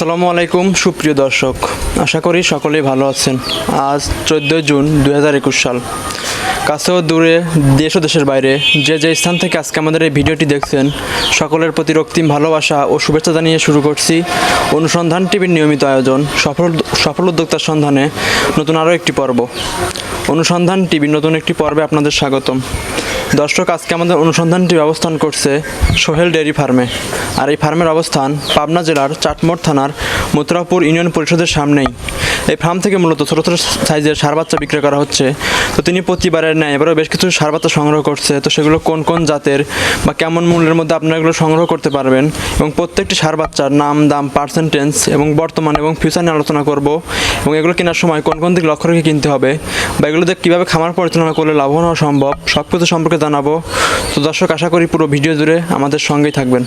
আসসালামু আলাইকুম, সুপ্রিয় দর্শক। আশা করি সকলেই ভালো আছেন। আজ চোদ্দোই জুন দু হাজার একুশ সাল। কাছেও দূরে, দেশ ও দেশের বাইরে, যে যে স্থান থেকে আজকে আমাদের এই ভিডিওটি দেখছেন, সকলের প্রতি রক্তিম ভালোবাসা ও শুভেচ্ছা জানিয়ে শুরু করছি অনুসন্ধান টিভির নিয়মিত আয়োজন, সফল সফল উদ্যোক্তার সন্ধানে নতুন আরও একটি পর্ব। অনুসন্ধান টিভির নতুন একটি পর্বে আপনাদের স্বাগতম। দর্শক, আজকে আমাদের অনুসন্ধানটি অবস্থান করছে সোহেল ডেয়ারি ফার্মে। আর এই ফার্মের অবস্থান পাবনা জেলার চাটমোড় থানার মথুরাপুর ইউনিয়ন পরিষদের সামনেই। এই ফার্ম থেকে মূলত ছোটো ছোটো সাইজের সার বাচ্চা বিক্রয় করা হচ্ছে। তো তিনি প্রতিবারের ন্যায় এবারও বেশ কিছু সার বাচ্চা সংগ্রহ করছে। তো সেগুলো কোন কোন জাতের বা কেমন মূল্যের মধ্যে আপনারা এগুলো সংগ্রহ করতে পারবেন? এবং প্রত্যেকটি সার বাচ্চার নাম, দাম পার্সেন্টেজ এবং বর্তমান এবং ফিউচার নিয়ে আলোচনা করব। এবং এগুলো কেনার সময় কোন কোন দিক লক্ষ্য রেখে কিনতে হবে বা এগুলোতে কীভাবে খামার পরিচালনা করলে লাভবান হওয়া সম্ভব সব কিছু সম্পর্কে জানাব। তো দর্শক, আশা করি পুরো ভিডিও জুড়ে আমাদের সঙ্গেই থাকবেন।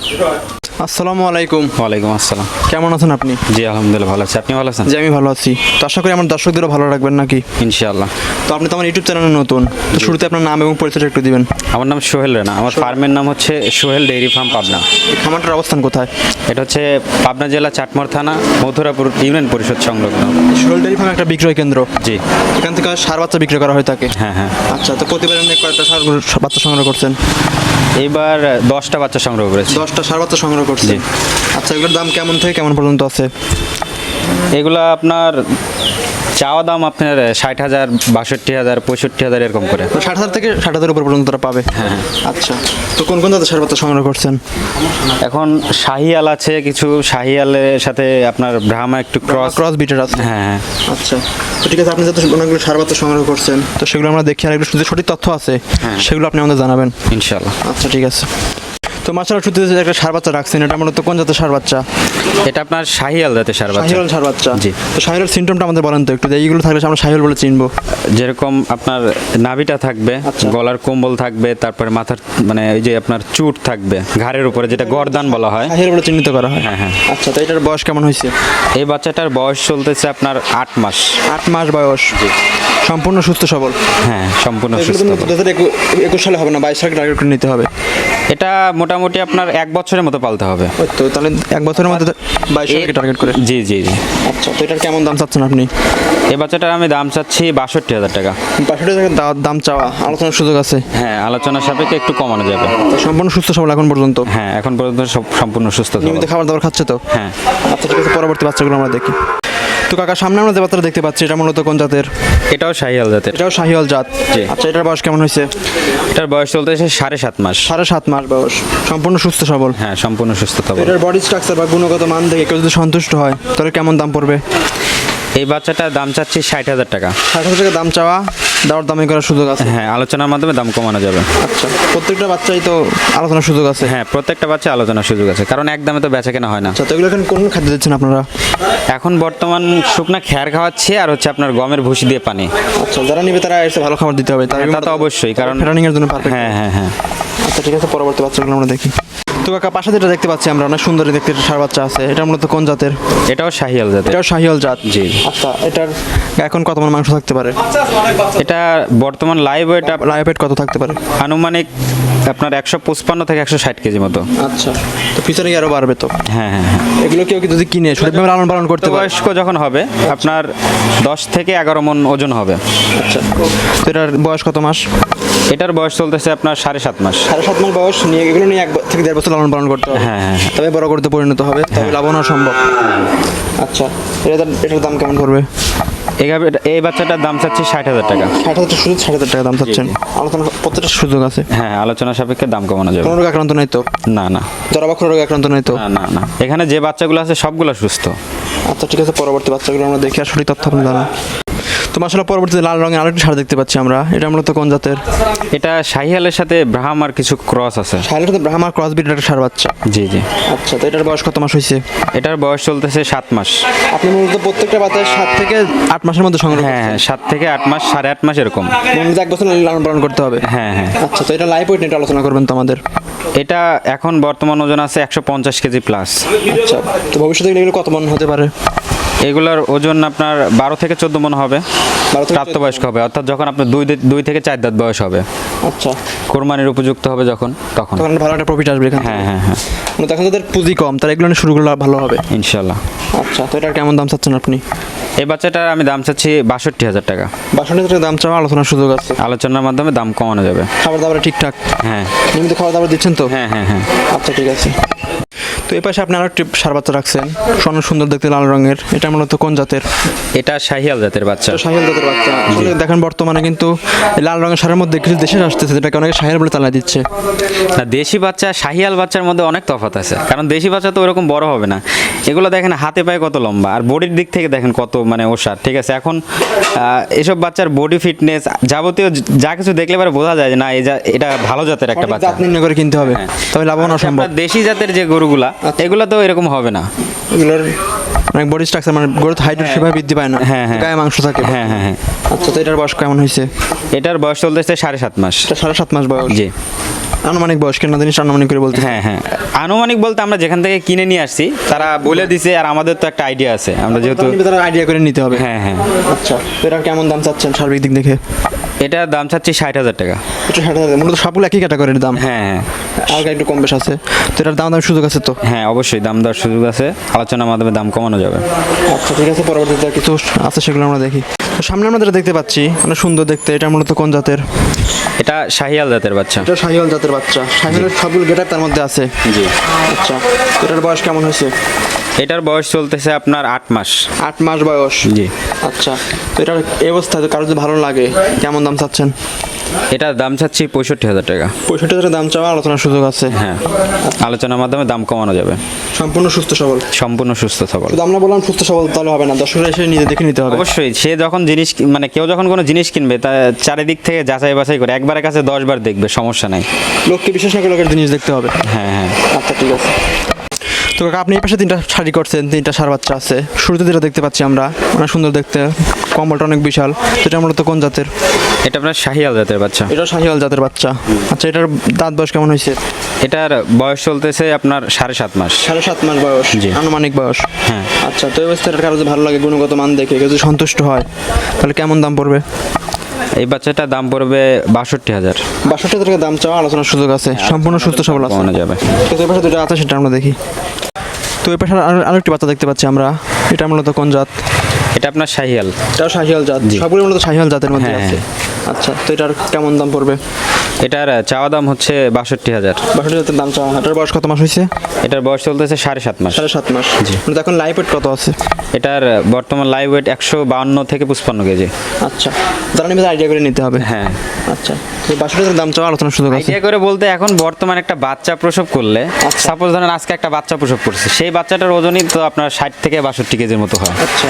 আসসালামু আলাইকুম। ওয়ালাইকুম আসসালাম। কেমন আছেন আপনি? জি আলহামদুলিল্লাহ ভালো আছি। আপনি ভালো আছেন? জি আমি ভালো আছি। তো আশা করি আমার দর্শকদেরও ভালো রাখবেন নাকি? ইনশাআল্লাহ। তো আপনি তো আমার ইউটিউব চ্যানেলে নতুন। তো শুরুতে আপনার নাম এবং পরিচয়টা একটু দিবেন। আমার নাম সোহেল রানা। আমার ফার্মের নাম হচ্ছে সোহেল ডেইরি ফার্ম পাবনা। খামারটার অবস্থান কোথায়? এটা হচ্ছে পাবনা জেলা চাটমার থানা মথুরাপুর ইউনিয়ন পরিষদ সংলগ্ন। শোল ডেয়ারি ফার্ম একটা বিক্রয় কেন্দ্র। জি। এখান থেকে সার বাচ্চা বিক্রয় করা হয়ে থাকে। হ্যাঁ হ্যাঁ। আচ্ছা তো প্রতিবার কয়েকটা সার বাচ্চা সংগ্রহ করছেন। এইবার দশটা বাচ্চা সংগ্রহ করেছি। দশটা সার বাচ্চা সংগ্রহ করছি আচ্ছা এগুলোর দাম কেমন থেকে কেমন পর্যন্ত আছে? এগুলা আপনার চাওয়া দাম আপনার ষাট হাজার বাষট্টি হাজার পঁয়ষট্টি হাজার এরকম করে। তো ষাট হাজার থেকে ষাট হাজার উপর পর্যন্ত তারা পাবে? হ্যাঁ আচ্ছা। তো কোন কোন জাতের সার সংগ্রহ করছেন? এখন শাহিয়াল আছে কিছু শাহিয়ালের সাথে আপনার ব্রাহ্মা একটু ক্রস ক্রস বিটের আছে। হ্যাঁ হ্যাঁ। আচ্ছা। তো ঠিক আছে আপনি যত অনেকগুলো সার সংগ্রহ করছেন তো সেগুলো আমরা দেখি আর একটু সঠিক তথ্য আছে হ্যাঁ। সেগুলো আপনি আমাদের জানাবেন। ইনশাআল্লাহ। আচ্ছা ঠিক আছে। তো মাছার শুরুতে যে একটা সার বাচ্চা রাখছেন এটা মূলত কোন জাতের সার বাচ্চা? এটা আপনার শাহিয়াল জাতের সার বাচ্চা। শাহিওয়াল সার বাচ্চা। জি। তো শাহিওয়াল সিমটমটা আমাদের বলেন তো একটু যে এইগুলো থাকলে আমরা শাহিওয়াল বলে চিনবো। যেরকম আপনার নাভিটা থাকবে আচ্ছা। গলার কম্বল থাকবে তারপরে মাথার মানে ওই যে আপনার চুট থাকবে ঘাড়ের উপরে যেটা গরদান বলা হয়। শাহিওয়াল বলে চিহ্নিত করা হয়। হ্যাঁ, হ্যাঁ। আচ্ছা তো এটার বয়স কেমন হয়েছে? এই বাচ্চাটার বয়স চলতেছে আপনার আট মাস। আট মাস বয়স। সম্পূর্ণ সুস্থ সবল। হ্যাঁ সম্পূর্ণ সুস্থ দু হাজার একুশ সালে হবে না বাইশ সালে টার্গেট করে নিতে হবে। এটা মোটামুটি আপনার এক বছরের মতো পালতে হবে। তো তাহলে এক বছরের মধ্যে টার্গেট করে জি জি জি। আচ্ছা তো এটার কেমন দাম চাচ্ছেন আপনি? এই বাচ্চাটার আমি দাম চাচ্ছি বাষট্টি হাজার টাকা। বাষট্টি দা- দাম চাওয়া আলোচনার সুযোগ আছে? হ্যাঁ আলোচনার সাপেক্ষে একটু কমানো যাবে। সম্পূর্ণ সুস্থ সবল এখন পর্যন্ত? হ্যাঁ এখন পর্যন্ত সব সম্পূর্ণ সুস্থ। নিয়মিত খাবার দাবার খাচ্ছে তো? হ্যাঁ। আচ্ছা ঠিক আছে পরবর্তী বাচ্চাগুলো আমরা দেখি। তো কাকা সামনে আমরা যে বাচ্চাটা দেখতে পাচ্ছি এটা মূলত কোন জাতের? এটাও শাহিয়াল জাতের। এটাও শাহিয়াল জাত? জি। আচ্ছা এটার বয়স কেমন হয়েছে? এটার বয়স চলতেছে সাড়ে সাত মাস। সাড়ে সাত মাস বয়স। সম্পূর্ণ সুস্থ সবল? হ্যাঁ সম্পূর্ণ সুস্থ সবল। এটার বডি স্ট্রাকচার বা গুণগত মান দেখে কেউ যদি সন্তুষ্ট হয় তাহলে কেমন দাম পড়বে? এই বাচ্চাটার দাম চাচ্ছি ষাট হাজার টাকা। ষাট হাজার টাকা দাম চাওয়া। দেওয়ার দামে করার সুযোগ আছে? হ্যাঁ আলোচনার মাধ্যমে দাম কমানো যাবে। আচ্ছা প্রত্যেকটা বাচ্চাই তো আলোচনার সুযোগ আছে? হ্যাঁ প্রত্যেকটা বাচ্চা আলোচনার সুযোগ আছে কারণ এক দামে তো বেচা কেনা হয় না। আচ্ছা তো এগুলো এখন কোন খাদ্য দিচ্ছেন আপনারা? এখন বর্তমান শুকনা খ্যার খাওয়াচ্ছে আর হচ্ছে আপনার গমের ভুসি দিয়ে পানি। আচ্ছা যারা নিবে তারা এসে ভালো খাবার দিতে হবে হ্যাঁ, তা তো অবশ্যই কারণ ফেরানিং এর জন্য পারফেক্ট হ্যাঁ হ্যাঁ হ্যাঁ। আচ্ছা ঠিক আছে পরবর্তী বাচ্চাগুলো আমরা দেখি। তো কাকা পাশে যেটা দেখতে পাচ্ছি আমরা অনেক সুন্দর দেখতে ষাঁড় বাচ্চা আছে। এটা মূলত কোন জাতের? এটাও শাহিয়াল জাতের। এটাও শাহিওয়াল জাত। জি। আচ্ছা এটার এখন কত মন মাংস থাকতে পারে? এটা বর্তমান লাইভ ওয়েটা লাইফেট কত থাকতে পারে? আনুমানিক আপনার একশো পঁচপান্ন থেকে একশো ষাট কেজি মতো। আচ্ছা তো ফিচারে আরও বাড়বে তো। হ্যাঁ হ্যাঁ হ্যাঁ। এগুলো কেউ কি যদি কিনে সঠিকভাবে লালন পালন করতে বয়স্ক যখন হবে আপনার দশ থেকে এগারো মন ওজন হবে। আচ্ছা তো এটার বয়স কত মাস? এটার বয়স চলতেছে আপনার সাড়ে সাত মাস। সাড়ে সাত মাস বয়স নিয়ে এগুলো নিয়ে এক থেকে দেড় বছর লালন পালন করতে হবে। হ্যাঁ, হ্যাঁ, হ্যাঁ। তবে বড় করতে পরিণত হবে তবে লাভবান হওয়া সম্ভব। আচ্ছা এটা এটার দাম কেমন পড়বে? এইভাবে এই বাচ্চাটার দাম চাচ্ছি ষাট হাজার টাকা। ষাট হাজার শুধু ষাট হাজার টাকা দাম চাচ্ছেন। আলোচনা প্রত্যেকটা সুযোগ আছে। হ্যাঁ আলোচনা সাপেক্ষে দাম কমানো যাবে। কোনো রোগ আক্রান্ত নাই তো? না না। জরাবা কোনো রোগ আক্রান্ত নাই তো? না না এখানে যে বাচ্চাগুলো আছে সবগুলো সুস্থ। আচ্ছা ঠিক আছে পরবর্তী বাচ্চাগুলো আমরা দেখি আর সঠিক তথ্য আপনি জানান। তো মাসালা পরবর্তীতে লাল রঙের আরেকটি সার দেখতে পাচ্ছি আমরা। এটা মূলত কোন জাতের? এটা শাহিয়ালের সাথে ব্রাহ্মার কিছু ক্রস আছে। শাইলের সাথে ব্রাহ্মার ক্রস বিট একটা সার বাচ্চা। জি জি। আচ্ছা তো এটার বয়স কত মাস হয়েছে এটার বয়স চলতেছে সাত মাস। আপনি মূলত প্রত্যেকটা বাচ্চার সাত থেকে আট মাসের মধ্যে সংগ্রহ হ্যাঁ হ্যাঁ সাত থেকে আট মাস সাড়ে আট মাস এরকম। মূলত এক বছর লালন পালন করতে হবে। হ্যাঁ হ্যাঁ। আচ্ছা তো এটা লাইফ ওয়েট নিয়ে আলোচনা করবেন তো আমাদের। এটা এখন বর্তমান ওজন আছে একশো পঞ্চাশ কেজি প্লাস আচ্ছা তো ভবিষ্যতে এগুলো কত মন হতে পারে? এগুলোর ওজন আপনার বারো থেকে চোদ্দ মন হবে 12 থেকে প্রাপ্তবয়স্ক হবে। অর্থাৎ যখন আপনার দুই দুই থেকে চার দাঁত বয়স হবে। আচ্ছা। কোরবানির উপযুক্ত হবে যখন তখন। তখন ভালো একটা প্রফিট আসবে হ্যাঁ হ্যাঁ হ্যাঁ। মানে তখন তাদের পুঁজি কম তারা এগুলো শুরু করলে ভালো হবে। ইনশাল্লাহ আচ্ছা তো এটার কেমন দাম চাচ্ছেন আপনি? এই বাচ্চাটার আমি দাম চাচ্ছি বাষট্টি হাজার টাকা। বাসনের টাকা দাম চাওয়া আলোচনার সুযোগ আছে। আলোচনার মাধ্যমে দাম কমানো যাবে। খাবার দাবার ঠিকঠাক। হ্যাঁ। নিয়মিত খাবার দাবার দিচ্ছেন তো? হ্যাঁ হ্যাঁ হ্যাঁ। আচ্ছা ঠিক আছে। তো এই পাশে আপনি আরও একটি সার বাচ্চা রাখছেন। স্বর্ণ সুন্দর দেখতে লাল রঙের। এটা মূলত কোন জাতের? এটা শাহিয়াল জাতের বাচ্চা। শাহিয়াল জাতের বাচ্চা। দেখেন বর্তমানে কিন্তু লাল রঙের সারের মধ্যে কিছু দেশে আসতেছে যেটাকে অনেকে শাহিয়াল বলে তালা দিচ্ছে। না দেশি বাচ্চা শাহিয়াল বাচ্চার মধ্যে অনেক তফাৎ আছে। কারণ দেশি বাচ্চা তো ওরকম বড় হবে না। এগুলো দেখেন হাতে পায়ে কত লম্বা আর বডির দিক থেকে দেখেন কত মানে ওষার ঠিক আছে? এখন এসব বাচ্চার বডি ফিটনেস যাবতীয় যা কিছু দেখলে পরে বোঝা যায় যে না এই যা- এটা ভালো জাতের একটা বাচ্চা। নির্ণয় করে কিনতে হবে তবে লাভবান অসম্ভব। আপনার দেশি জাতের যে গরুগুলা এগুলো তো এরকম হবে না। এগুলোর অনেক বডি স্ট্রাকচার মানে গরুর হাইট সেভাবে বৃদ্ধি পায় না হ্যাঁ, হ্যাঁ। গায়ে মাংস থাকে। হ্যাঁ হ্যাঁ হ্যাঁ। আচ্ছা তো এটার বয়স কেমন হয়েছে? এটার বয়স চলতেছে সাড়ে সাত মাস। সাড়ে সাত মাস বয়স। জি। আনুমানিক বয়স কেন জিনিস আনুমানিক করে বলতে হ্যাঁ হ্যাঁ। আনুমানিক বলতে আমরা যেখান থেকে কিনে নিয়ে আসছি তারা বলে দিছে আর আমাদের তো একটা আইডিয়া আছে। আমরা যেহেতু আইডিয়া করে নিতে হবে। হ্যাঁ হ্যাঁ। আচ্ছা তো এটার কেমন দাম চাচ্ছেন সার্বিক দিক দেখে? এটার দাম চাচ্ছি ষাট হাজার টাকা। এটা ষাট হাজার মূলত সবগুলো একই ক্যাটাগরির দাম? হ্যাঁ হ্যাঁ। হালকা একটু কম বেশ আছে। তো এটার দাম দাম সুযোগ আছে তো? হ্যাঁ অবশ্যই দাম দেওয়ার সুযোগ আছে। আলোচনার মাধ্যমে দাম কমানো যাবে। আচ্ছা ঠিক আছে পরবর্তীতে কিছু আছে সেগুলো আমরা দেখি। তো সামনে আমরা যেটা দেখতে পাচ্ছি অনেক সুন্দর দেখতে এটা মূলত কোন জাতের? এটা শাহিয়াল জাতের বাচ্চা। এটা শাহিয়াল জাতের বাচ্চা। শাহিয়ালের সবগুলো গেটার তার মধ্যে আছে। জি। আচ্ছা এটার বয়স কেমন হয়েছে? এটার বয়স চলতেছে আপনার আট মাস। আট মাস বয়স? জি। আচ্ছা তো এটার এই অবস্থা তো কারও যদি ভালো লাগে কেমন দাম চাচ্ছেন? এটার দাম চাচ্ছি পঁয়ষট্টি হাজার টাকা। পঁয়ষট্টি হাজার দাম চাওয়া আলোচনার সুযোগ আছে? হ্যাঁ। আলোচনার মাধ্যমে দাম কমানো যাবে। সম্পূর্ণ সুস্থ সবল? সম্পূর্ণ সুস্থ সবল। আমরা বললাম সুস্থ সবল তাহলে হবে না। দর্শকরা এসে নিজে দেখে নিতে হবে। অবশ্যই সে যখন জিনিস মানে কেউ যখন কোনো জিনিস কিনবে তা চারিদিক থেকে যাচাই বাছাই করে একবারের কাছে দশবার দেখবে সমস্যা নাই। লোককে বিশেষ করে লোকের জিনিস দেখতে হবে। হ্যাঁ হ্যাঁ। আচ্ছা ঠিক আছে। তো কাকা আপনি এই পাশে তিনটা শাড়ি করছেন তিনটা সার বাচ্চা আছে। শুরুতে যেটা দেখতে পাচ্ছি আমরা অনেক সুন্দর দেখতে। কম্বলটা অনেক বিশাল। সেটা মূলত কোন জাতের? এটা আপনার শাহিয়াল জাতের বাচ্চা। এটা শাহিওয়াল জাতের বাচ্চা। আচ্ছা এটার দাঁত বয়স কেমন হয়েছে? এটার বয়স চলতেছে আপনার সাড়ে সাত মাস। সাড়ে সাত মাস বয়স জি। আনুমানিক বয়স। হ্যাঁ। আচ্ছা তো এই অবস্থাটার কারও যদি ভালো লাগে গুণগত মান দেখে কেউ যদি সন্তুষ্ট হয় তাহলে কেমন দাম পড়বে? এই বাচ্চাটার দাম পড়বে বাষট্টি হাজার। বাষট্টি হাজার দাম চাওয়া আলোচনার সুযোগ আছে সম্পূর্ণ সুস্থ সবল আছে। যাবে। দুটো আছে সেটা আমরা দেখি। তো এই পাশে আরও একটি বাচ্চা দেখতে পাচ্ছি আমরা। এটা মূলত কোন জাত? এটা আপনার শাহিয়াল। এটাও শাহিয়াল জাত। সবগুলো মূলত শাহিয়াল জাতের মধ্যে হ্যাঁ, আছে। আচ্ছা তো এটার কেমন দাম পড়বে? এটার চাওয়া দাম হচ্ছে বাষট্টি হাজার। বাষট্টি জাতের দাম চাওয়া। এটার বয়স কত মাস হয়েছে? এটার বয়স চলতেছে সাড়ে সাত মাস। সাড়ে সাত মাস। জি। এখন লাইভ ওয়েট কত আছে? এটার বর্তমান লাইভ ওয়েট একশো বাউন্ন থেকে পঁচপান্ন কেজি। আচ্ছা। যারা নিবে আইডিয়া করে নিতে হবে। হ্যাঁ। আচ্ছা। তো বাষট্টি হাজার দাম চাওয়া আলোচনার সুযোগ আইডিয়া করে বলতে এখন বর্তমান একটা বাচ্চা প্রসব করলে সাপোজ ধরেন আজকে একটা বাচ্চা প্রসব করছে সেই বাচ্চাটার ওজনই তো আপনার ষাট থেকে বাষট্টি কেজির মতো হয়। আচ্ছা।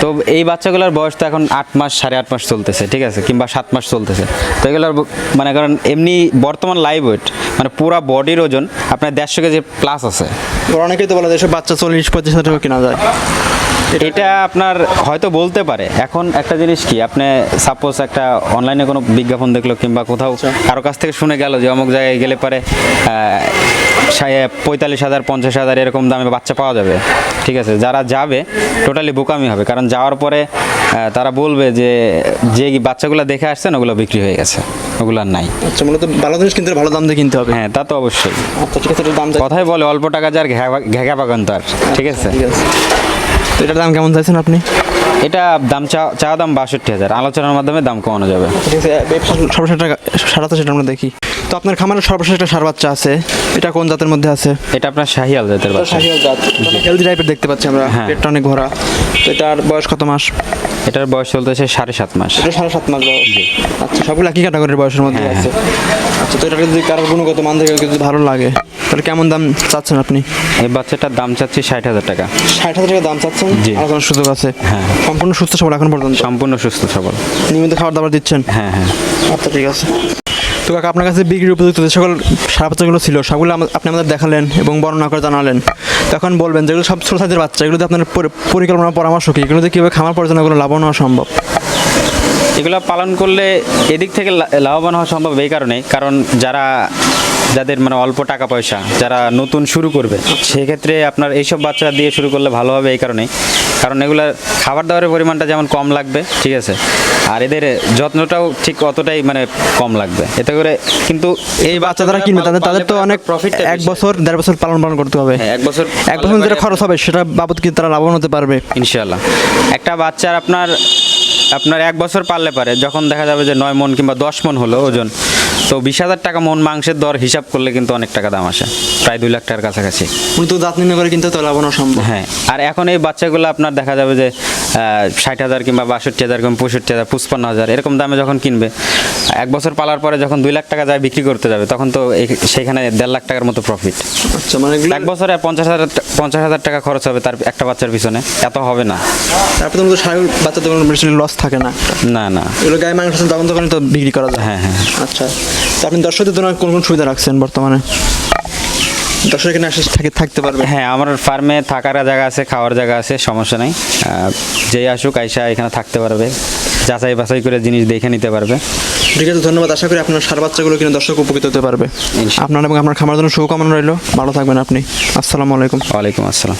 তো এই বাচ্চাগুলোর বয়স তো এখন আট মাস সাড়ে আট মাস চলতেছে ঠিক আছে? কিংবা সাত মাস চলতেছে। তো এগুলোর ব- মানে কারণ এমনি বর্তমান লাইভ ওয়েট মানে পুরা বডির ওজন আপনার দেড়শো কেজি প্লাস আছে। অনেকেই তো বলে যে এসব বাচ্চা চল্লিশ পঁচিশ হাজার টাকা কেনা যায়। এটা আপনার হয়তো বলতে পারে। এখন একটা জিনিস কি আপনি সাপোজ একটা অনলাইনে কোনো বিজ্ঞাপন দেখল কিংবা কোথাও কারও কাছ থেকে শুনে গেল যে অমুক জায়গায় গেলে পারে পঁয়তাল্লিশ হাজার পঞ্চাশ হাজার এরকম দামে বাচ্চা পাওয়া যাবে। ঠিক আছে যারা যাবে টোটালি বোকামি হবে। কারণ যাওয়ার পরে তারা বলবে যে যে বাচ্চাগুলো দেখে আসছেন ওগুলো বিক্রি হয়ে গেছে। ওগুলো আর নাই। আচ্ছা মূলত ভালো জিনিস কিনতে হলে ভালো দাম দিয়ে কিনতে হবে। হ্যাঁ তা তো অবশ্যই। আচ্ছা ঠিক আছে দাম কথাই বলে অল্প টাকা যার ঘেঘা বাগান তার ঠিক আছে? ঠিক আছে। তো এটার দাম কেমন চাইছেন আপনি? এটা দাম চা চা দাম বাষট্টি হাজার। আলোচনার মাধ্যমে দাম কমানো যাবে। ঠিক আছে সেটা আমরা দেখি। তো আপনার খামারের সর্বশেষ একটা সার বাচ্চা আছে। এটা কোন জাতের মধ্যে আছে? এটা আপনার শাহিয়াল জাতের বাচ্চা। শাহিওয়াল জাত। হেলদি টাইপের দেখতে পাচ্ছি আমরা। হ্যাঁ। পেটটা অনেক ভরা। তো এটার বয়স কত মাস? এটার বয়স চলতেছে সাড়ে সাত মাস। এটা সাড়ে সাত মাস বয়স। আচ্ছা সবগুলো একই ক্যাটাগরির বয়সের মধ্যে হ্যাঁ, আছে। আচ্ছা তো এটা যদি কারোর গুণগত মান থেকে যদি ভালো লাগে তাহলে কেমন দাম চাচ্ছেন আপনি? এই বাচ্চাটার দাম চাচ্ছি ষাট হাজার টাকা। ষাট হাজার টাকা দাম চাচ্ছেন? জি। আলোচনার সুযোগ আছে? হ্যাঁ। সম্পূর্ণ সুস্থ সবল এখন পর্যন্ত? সম্পূর্ণ সুস্থ সবল। নিয়মিত খাবার দাবার দিচ্ছেন? হ্যাঁ হ্যাঁ। আচ্ছা ঠিক আছে। তো কাকা, আপনার কাছে বিক্রির উপযুক্ত যে সকল সার বাচ্চাগুলো ছিল, সবগুলো আপনি আমাদের দেখালেন এবং বর্ণনা করে জানালেন। তখন বলবেন যেগুলো সব ছোটো সাইজের বাচ্চা এগুলোতে আপনার পরি- পরিকল্পনা, পরামর্শ কী? এগুলোতে কীভাবে খামার পরিচালনাগুলো লাভবান হওয়া সম্ভব? এগুলো পালন করলে এদিক থেকে লাভবান হওয়া সম্ভব এই কারণে, কারণ যারা, যাদের মানে অল্প টাকা পয়সা, যারা নতুন শুরু করবে, সেক্ষেত্রে আপনার এইসব বাচ্চা দিয়ে শুরু করলে ভালো হবে এই কারণেই কারণ এগুলো খাবার দাবারের পরিমাণটা যেমন কম লাগবে ঠিক আছে? আর এদের যত্নটাও ঠিক অতটাই মানে কম লাগবে। এতে করে কিন্তু এই বাচ্চা যারা কিনবে তাদের তাদের তো অনেক প্রফিট এক বছর দেড় বছর পালন পালন করতে হবে। হ্যাঁ এক বছর এক বছর যেটা খরচ হবে সেটা বাবদ কিন্তু তারা লাভবান হতে পারবে। ইনশাল্লাহ একটা বাচ্চার আপনার আপনার এক বছর পারলে পারে যখন দেখা যাবে যে নয় মন কিংবা দশ মন হলো ওজন। তো বিশ হাজার টাকা মন মাংসের দর হিসাব করলে কিন্তু অনেক টাকা দাম আসে প্রায় দুই লাখ টাকার কাছাকাছি। কিন্তু দাঁত নির্ণয় করে কিন্তু তো লাভবান সম্ভব। হ্যাঁ আর এখন এই বাচ্চাগুলো আপনার দেখা যাবে যে ষাট হাজার কিংবা বাষট্টি হাজার কিংবা পঁয়ষট্টি হাজার পঁচপান্ন হাজার এরকম দামে যখন কিনবে এক বছর পালার পরে যখন দুই লাখ টাকা যায় বিক্রি করতে যাবে তখন তো সেখানে দেড় লাখ টাকার মতো প্রফিট আচ্ছা মানে এক বছরে পঞ্চাশ হাজার পঞ্চাশ হাজার টাকা খরচ হবে তার একটা বাচ্চার পিছনে এত হবে না। তারপরে তো বাচ্চাদের লস থাকে না? না না। এগুলো গায়ে মাংস তখন তখন তো বিক্রি করা যায়। হ্যাঁ হ্যাঁ। আচ্ছা। তো আপনি দর্শকদের জন্য কোন কোন সুবিধা রাখছেন বর্তমানে? দর্শক এখানে আসে থাকে থাকতে পারবে। হ্যাঁ আমার ফার্মে থাকার জায়গা আছে খাওয়ার জায়গা আছে সমস্যা নাই। যেই আসুক আইসা এখানে থাকতে পারবে। যাচাই বাছাই করে জিনিস দেখে নিতে পারবে। ঠিক আছে ধন্যবাদ। আশা করি আপনার সার বাচ্চাগুলো কিনে দর্শক উপকৃত হতে পারবে। আপনার এবং আপনার খামার জন্য শুভকামনা রইল। ভালো থাকবেন আপনি। আসসালামু আলাইকুম। ওয়ালাইকুম আসসালাম।